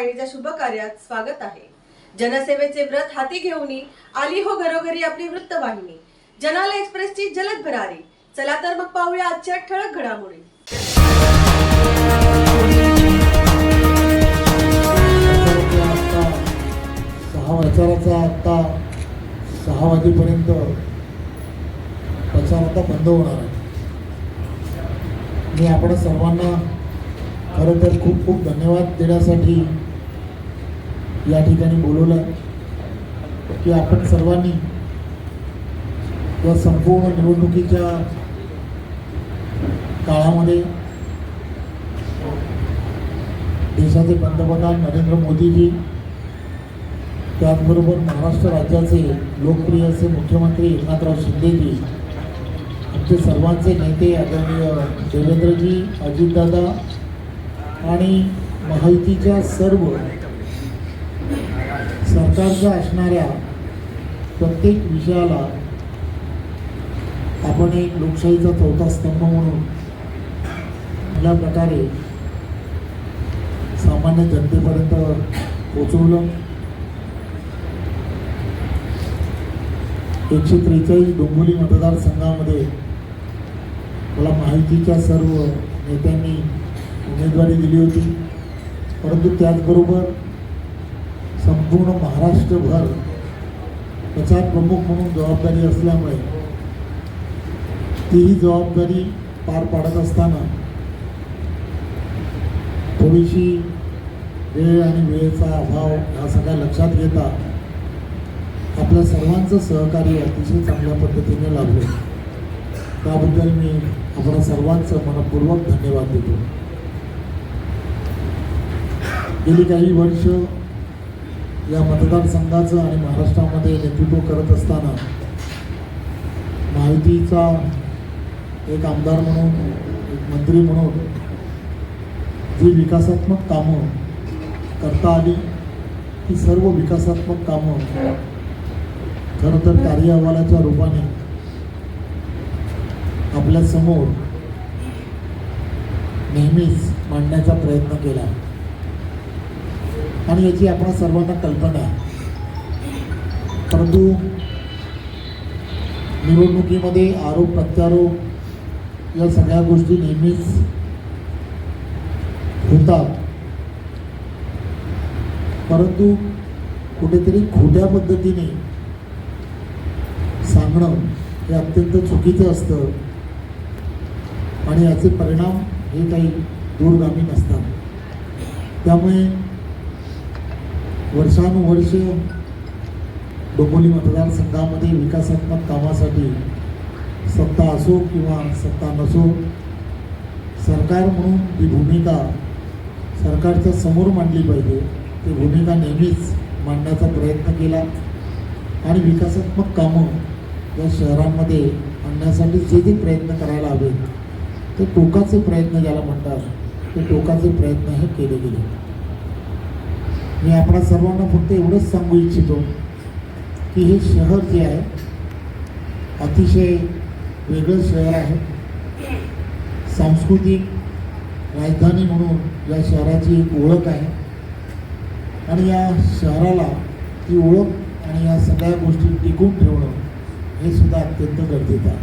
वाहिनीच्या शुभ कार्यात स्वागत आहे. जनसेवेचे व्रत हाती घेऊन आली हो घरोघरी आपली वृत्तवाहिनी जनाला एक्सप्रेसची जलद भरारी. चला तर मग पाहूया आजच्या ठळक घडामोडी. सहा प्रचाराचा आता सहा वाजेपर्यंत प्रचार आता बंद होणार आहे. मी आपण सर्वांना खरं तर खूप खूप धन्यवाद देण्यासाठी या ठिकाणी बोलवलं की आपण सर्वांनी या संपूर्ण निवडणुकीच्या काळामध्ये देशाचे पंतप्रधान नरेंद्र मोदीजी त्याचबरोबर महाराष्ट्र राज्याचे लोकप्रिय असे मुख्यमंत्री एकनाथराव शिंदेजी आमचे सर्वांचे नेते आदरणीय देवेंद्रजी अजितदादा आणि महायुतीच्या सर्व सरकारच्या असणाऱ्या प्रत्येक विषयाला आपण एक लोकशाहीचा चौथा स्तंभ म्हणून या प्रकारे सामान्य जनतेपर्यंत पोचवलं. एकशे त्रेचाळीस डोंबिवली मतदारसंघामध्ये मला माहितीच्या सर्व नेत्यांनी उमेदवारी दिली होती. परंतु त्याचबरोबर संपूर्ण महाराष्ट्रभर प्रचार प्रमुख म्हणून जबाबदारी असल्यामुळे तीही जबाबदारी पार पाडत असताना थोडीशी वेळ आणि वेळेचा अभाव हा सगळ्या लक्षात घेता आपल्या सर्वांचं सहकार्य अतिशय चांगल्या पद्धतीने लाभलं. त्याबद्दल मी आपल्या सर्वांचं मनपूर्वक धन्यवाद देतो. गेली काही वर्ष या मतदारसंघाचं आणि महाराष्ट्रामध्ये नेतृत्व करत असताना माहितीचा एक आमदार म्हणून एक मंत्री म्हणून जी विकासात्मक कामं करता आली ती सर्व विकासात्मक कामं खरं तर कार्य अहवालाच्या रूपाने आपल्यासमोर नेहमीच मांडण्याचा प्रयत्न केला. आणि याची आपण सर्वांना कल्पना आहे. परंतु निवडणुकीमध्ये आरोप प्रत्यारोप या सगळ्या गोष्टी नेहमीच होतात. परंतु कुठेतरी खोट्या पद्धतीने सांगणं हे अत्यंत चुकीचं असतं. आणि याचे परिणाम हे काही दूरगामी नसतात. त्यामुळे वर्षानुवर्ष डोंबोली मतदारसंघामध्ये विकासात्मक कामासाठी सत्ता असो किंवा सत्ता नसो सरकार म्हणून ती भूमिका सरकारच्या समोर मांडली पाहिजे ती भूमिका नेहमीच मांडण्याचा प्रयत्न केला. आणि विकासात्मक कामं या शहरांमध्ये आणण्यासाठी जे जे प्रयत्न करायला हवेत ते टोकाचे प्रयत्न ज्याला म्हणतात ते टोकाचे प्रयत्न हे केले गेले. मी आपणा सर्वांना फक्त एवढंच सांगू इच्छितो की हे शहर जे आहे अतिशय वेगळं शहर आहे. सांस्कृतिक राजधानी म्हणून या शहराची एक ओळख आहे. आणि या शहराला ती ओळख आणि या सगळ्या गोष्टी टिकून ठेवणं हे सुद्धा अत्यंत गरजेचं आहे.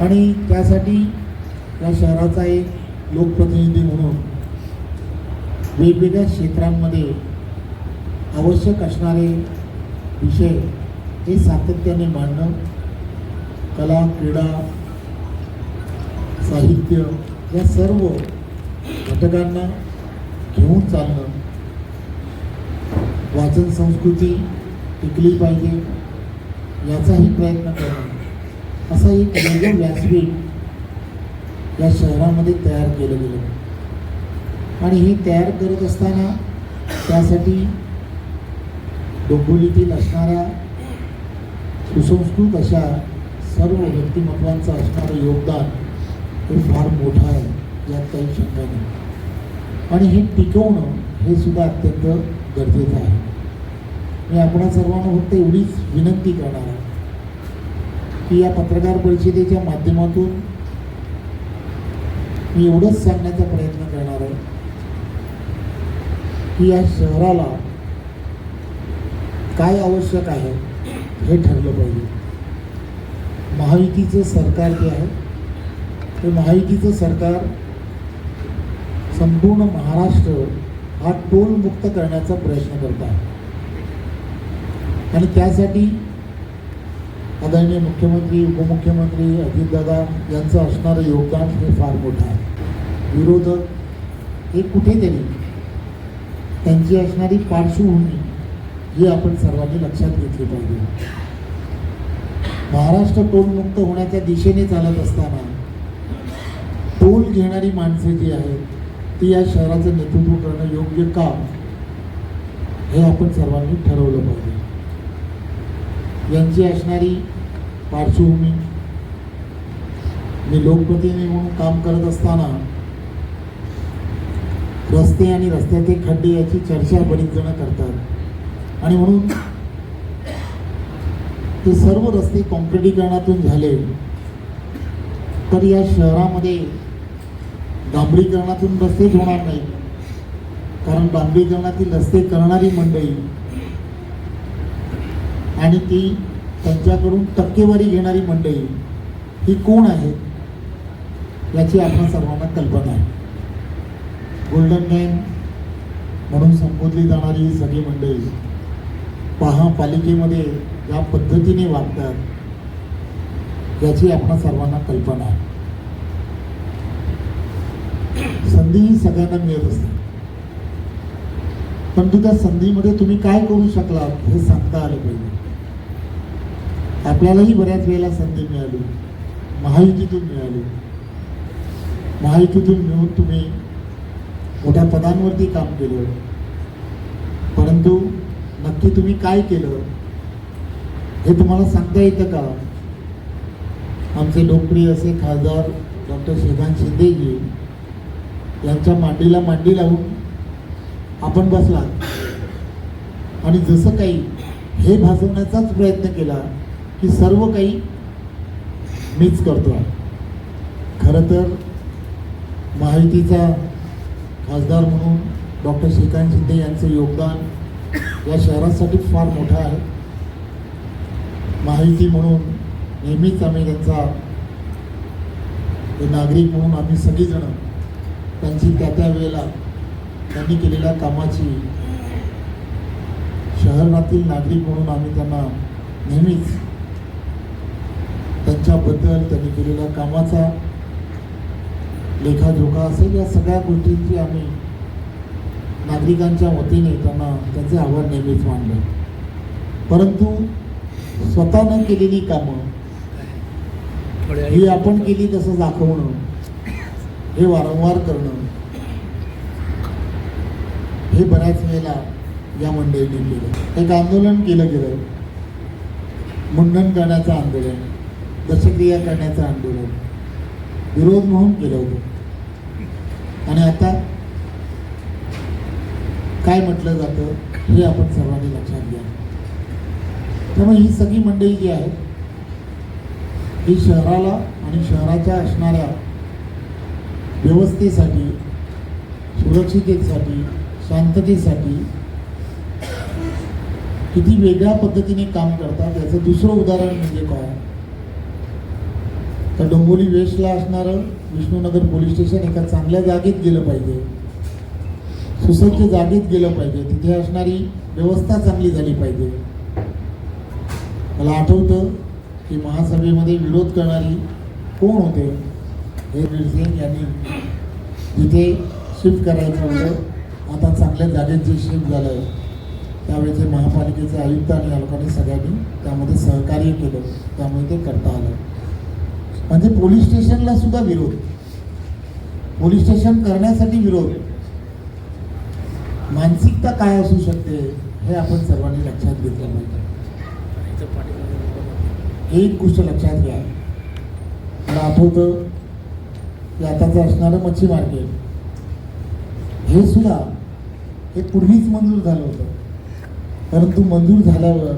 आणि त्यासाठी या शहराचा एक लोकप्रतिनिधी म्हणून वेगवेगळ्या क्षेत्रांमध्ये आवश्यक असणारे विषय हे सातत्याने मांडणं कला क्रीडा साहित्य या सर्व घटकांना घेऊन चालणं. वाचन संस्कृती टिकली पाहिजे याचाही प्रयत्न करणं. असा एक वेगळं व्यासपीठ या शहरामध्ये तयार केलं गेलं. आणि ही तयार करत असताना त्यासाठी डोंबिवलीतील असणाऱ्या सुसंस्कृत अशा सर्व व्यक्तिमत्वांचं असणारं योगदान हे फार मोठं आहे यात काही शंका नाही. आणि हे टिकवणं हे सुद्धा अत्यंत गरजेचं आहे. मी आपणा सर्वांना फक्त एवढीच विनंती करणार आहे की या पत्रकार परिषदेच्या माध्यमातून मी एवढंच सांगण्याचा प्रयत्न की या शहराला काय आवश्यक आहे हे ठरलं पाहिजे. महायुतीचं सरकार जे आहे ते महायुतीचं सरकार संपूर्ण महाराष्ट्र हा टोलमुक्त करण्याचा प्रयत्न करत आहे. आणि त्यासाठी आदरणीय मुख्यमंत्री उपमुख्यमंत्री अजितदादा यांचं असणारं योगदान हे फार मोठं आहे. विरोधक हे कुठेतरी त्यांची असणारी पार्श्वभूमी ही आपण सर्वांनी लक्षात घेतली पाहिजे. महाराष्ट्र टोलमुक्त होण्याच्या दिशेने चालत असताना टोल घेणारी माणसे जी आहेत ती या शहराचं नेतृत्व करणं योग्य का? हे आपण सर्वांनी ठरवलं पाहिजे. यांची असणारी पार्श्वभूमी मी लोकप्रतिनिधी म्हणून काम करत असताना रस्ते आणि रस्त्यातील खड्डे याची चर्चा बरीच जण करतात. आणि म्हणून ते सर्व रस्ते कॉन्क्रिटीकरणातून झाले. तर या शहरामध्ये डांबरीकरणातून रस्तेच होणार नाही. कारण डांबरीकरणातील रस्ते करणारी मंडळी आणि ती त्यांच्याकडून टक्केवारी घेणारी मंडळी ही कोण आहे याची आपण सर्वांना कल्पना आहे. गोल्डन टाईम म्हणून संबोधली जाणारी ही सगळी मंडळी पहा पालिकेमध्ये ज्या पद्धतीने वागतात याची आपण सर्वांना कल्पना आहे. संधी ही सगळ्यांना मिळत असते. परंतु त्या संधीमध्ये तुम्ही काय करू शकला हे सांगता आलं पाहिजे. आपल्यालाही बऱ्याच वेळेला संधी मिळाली. महायुतीतून मिळाली. महायुतीतून मिळून तुम्ही मोठ्या पदांवरती काम केलं. परंतु नक्की तुम्ही काय केलं हे तुम्हाला सांगता येतं का? आमचे लोकप्रिय असे खासदार डॉक्टर श्रीकांत शिंदेजी यांच्या मांडीला मांडी लावून आपण बसला. आणि जसं काही हे भासवण्याचाच प्रयत्न केला की सर्व काही मीच करतो खरं तर महायुतीचा खासदार म्हणून डॉक्टर श्रीकांत शिंदे यांचं योगदान या शहरासाठी फार मोठं आहे. माहिती म्हणून नेहमीच आम्ही त्यांचा नागरिक म्हणून आम्ही सगळीजणं त्यांची त्या त्या वेळेला त्यांनी केलेल्या कामाची शहरातील नागरिक म्हणून आम्ही त्यांना नेहमीच त्यांच्याबद्दल त्यांनी केलेल्या कामाचा लेखाजोखा असेल या सगळ्या गोष्टींची आम्ही नागरिकांच्या वतीने त्यांना त्यांचे आव्हान नेहमीच मानले. परंतु स्वतःनं केलेली कामं ही आपण केली तसं दाखवणं हे वारंवार करणं हे बऱ्याच वेळेला या मंडळीने केलं. एक आंदोलन केलं गेलं. मुंडन करण्याचं आंदोलन दशक्रिया करण्याचं आंदोलन विरोध म्हणून केलं होतं. आणि आता काय म्हटलं जातं हे आपण सर्वांनी लक्षात घ्या. त्यामुळे ही सगळी मंडळी जी आहे ही शहराला आणि शहराच्या असणाऱ्या व्यवस्थेसाठी सुरक्षिततेसाठी शांततेसाठी किती वेगळ्या पद्धतीने काम करतात याचं दुसरं उदाहरण म्हणजे काय? तर डोंबोली वेस्टला असणारं विष्णुनगर पोलीस स्टेशन एका चांगल्या जागेत गेलं पाहिजे. सुसज्ज जागेत गेलं पाहिजे. तिथे असणारी व्यवस्था चांगली झाली पाहिजे. मला आठवतं की महासभेमध्ये विरोध करणारी कोण होते? हे सिंग यांनी तिथे शिफ्ट करायचं होतं आता चांगल्या जागेत जे शिफ्ट झालं आहे त्यावेळेचे महापालिकेचे आयुक्त आणि आलोकांनी लोकांनी सगळ्यांनी त्यामध्ये सहकार्य केलं. त्यामुळे ते करता आलं. म्हणजे पोलीस स्टेशनला सुद्धा विरोध. पोलीस स्टेशन करण्यासाठी विरोध. मानसिकता काय असू शकते हे आपण सर्वांनी लक्षात घेतलं पाहिजे. एक गोष्ट लक्षात घ्या. मला आठवतं की आताचं असणारं मच्छी मार्केट हे सुद्धा हे पूर्वीच मंजूर झालं होतं. परंतु मंजूर झाल्यावर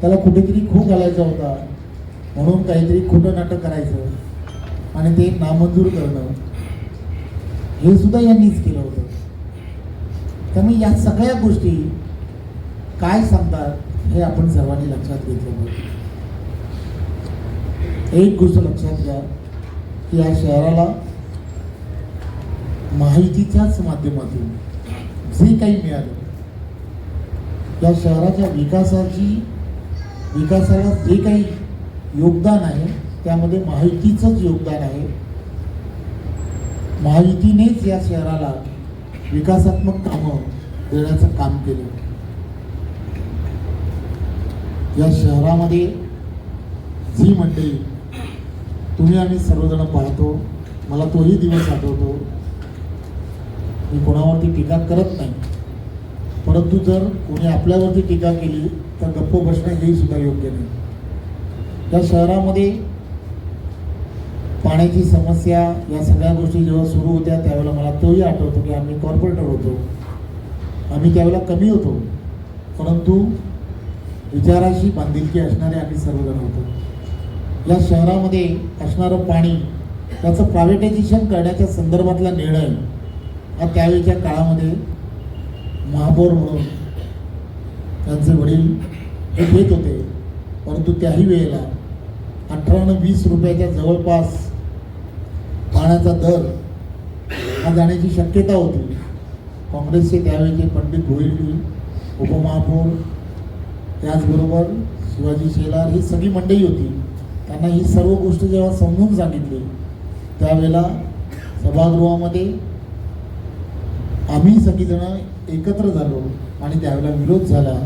त्याला कुठेतरी खो घालायचा होता. म्हणून काहीतरी खोटं नाटक करायचं आणि ते नामंजूर करणं. हे सुद्धा यांनीच केलं होतं. त्यामुळे या सगळ्या गोष्टी काय सांगतात हे आपण सर्वांनी लक्षात घेतलं पाहिजे. एक गोष्ट लक्षात घ्या की या शहराला माहितीच्याच माध्यमातून जे काही मिळालं या शहराच्या विकासाची विकासाला जे काही योगदान आहे. त्यामध्ये माहितीचंच योगदान आहे. माहितीनेच या शहराला विकासात्मक कामं देण्याचं काम केलं. या शहरामध्ये जी मंडळी तुम्ही आम्ही सर्वजण पाहतो. मला तोही दिवस आठवतो. मी कोणावरती टीका करत नाही. परंतु जर कोणी आपल्यावरती टीका केली तर गप्प बसणं हेही सुद्धा योग्य नाही. या शहरामध्ये पाण्याची समस्या या सगळ्या गोष्टी जेव्हा सुरू होत्या त्यावेळेला मला तोही आठवतो की आम्ही कॉर्पोरेटर होतो. आम्ही त्यावेळेला कमी होतो परंतु विचाराशी बांधिलकी असणारे आम्ही सर्वजण होतो. या शहरामध्ये असणारं पाणी त्याचं प्रायव्हेटायझेशन करण्याच्या संदर्भातला निर्णय हा त्यावेळच्या काळामध्ये महापौर म्हणून त्यांचे वडील हे घेत होते. परंतु त्याही वेळेला अठरा आणि वीस रुपयाच्या जवळपास पाण्याचा दर हा जाण्याची शक्यता होती. काँग्रेसचे त्यावेळेचे पंडित गोहिलजी उपमहापौर त्याचबरोबर शिवाजी शेलार ही सगळी मंडळी होती. त्यांना ही सर्व गोष्ट जेव्हा समजून सांगितली त्यावेळेला सभागृहामध्ये आम्ही सगळीजणं एकत्र झालो आणि त्यावेळेला विरोध झाला.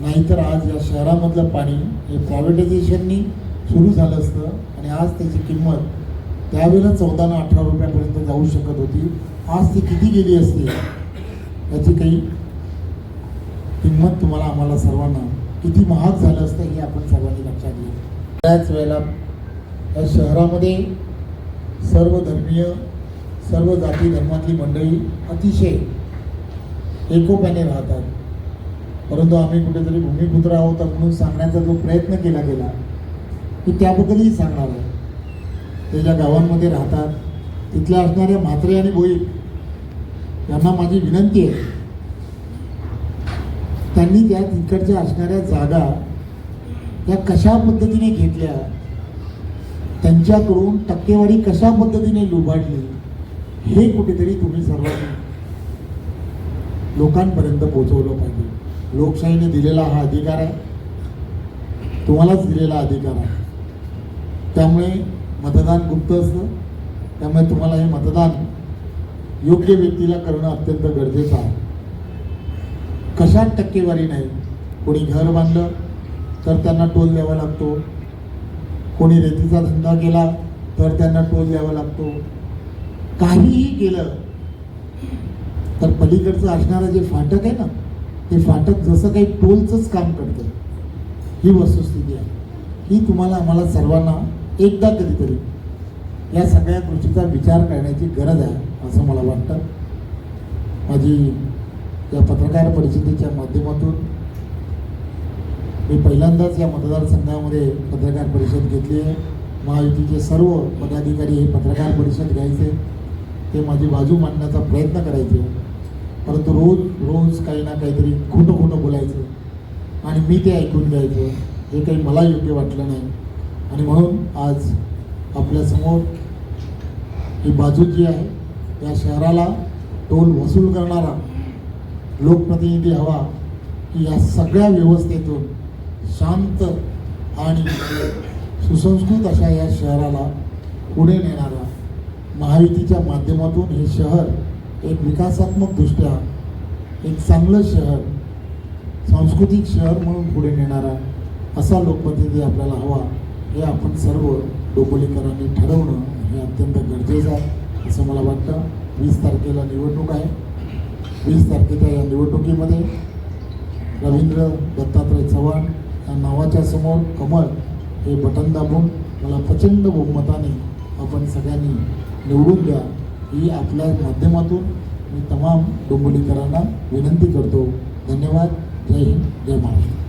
नाहीतर आज या शहरामधलं पाणी हे प्रायव्हेटायझेशननी सुरू झालं असतं आणि आज त्याची किंमत त्यावेळेला चौदा ना अठरा रुपयापर्यंत जाऊ शकत होती. आज ती किती गेली असते? याची काही किंमत तुम्हाला आम्हाला सर्वांना किती महाग झालं असतं हे आपण सर्वांनी लक्षात घेऊ त्याच वेळेला या शहरामध्ये सर्व धर्मीय सर्व जाती धर्मातली मंडळी अतिशय एकोप्याने राहतात. परंतु आम्ही कुठेतरी भूमिपुत्र आहोत म्हणून सांगण्याचा जो प्रयत्न केला गेला मी त्याबद्दलही सांगणार आहे. ते ज्या गावांमध्ये राहतात तिथल्या असणाऱ्या म्हात्रे आणि भोईर यांना माझी विनंती आहे. त्यांनी त्या तिकडच्या असणाऱ्या जागा या कशा पद्धतीने घेतल्या त्यांच्याकडून टक्केवारी कशा पद्धतीने लुबाडली हे कुठेतरी तुम्ही सर्वांनी लोकांपर्यंत पोहोचवलं पाहिजे. लोकशाहीने दिलेला हा अधिकार आहे. तुम्हालाच दिलेला अधिकार आहे. त्यामुळे मतदान गुप्त असतं. त्यामुळे तुम्हाला हे मतदान योग्य व्यक्तीला करणं अत्यंत गरजेचं आहे. कशात टक्केवारी नाही. कोणी घर बांधलं तर त्यांना टोल द्यावा लागतो. कोणी रेतीचा धंदा केला तर त्यांना टोल द्यावा लागतो. काहीही केलं तर पलीकडचं असणारं जे फाटक आहे ना ते फाटक जसं काही टोलचंच काम करतं. ही वस्तुस्थिती आहे. ही तुम्हाला आम्हाला सर्वांना एकदा कधीतरी या सगळ्या गोष्टीचा विचार करण्याची गरज आहे असं मला वाटतं. माझी या पत्रकार परिषदेच्या माध्यमातून मी पहिल्यांदाच या मतदारसंघामध्ये पत्रकार परिषद घेतली आहे. महायुतीचे सर्व पदाधिकारी हे पत्रकार परिषद घ्यायचे. ते माझी बाजू मांडण्याचा प्रयत्न करायचे. परंतु रोज रोज काही ना काहीतरी खोटं खोटं बोलायचं आणि मी ते ऐकून घ्यायचं. हे काही मला योग्य वाटलं नाही. आणि म्हणून आज आपल्यासमोर ही बाजू जी आहे. त्या शहराला टोल वसूल करणारा लोकप्रतिनिधी हवा की या सगळ्या व्यवस्थेतून शांत आणि सुसंस्कृत अशा या शहराला पुढे नेणारा महायुतीच्या माध्यमातून हे शहर एक विकासात्मकदृष्ट्या एक चांगलं शहर सांस्कृतिक शहर म्हणून पुढे नेणारा असा लोकप्रतिनिधी आपल्याला हवा. हे आपण सर्व डोंबोलीकरांनी ठरवणं हे अत्यंत गरजेचं आहे. असं मला वाटतं. वीस तारखेला निवडणूक आहे. वीस तारखेच्या या निवडणुकीमध्ये रवींद्र दत्तात्रय चव्हाण या नावाच्या समोर कमळ हे बटन दाबून मला प्रचंड बहुमताने आपण सगळ्यांनी निवडून द्या. ही आपल्या माध्यमातून मी तमाम डोंबोलीकरांना विनंती करतो. धन्यवाद. जय हिंद. जय महाराष्ट्र.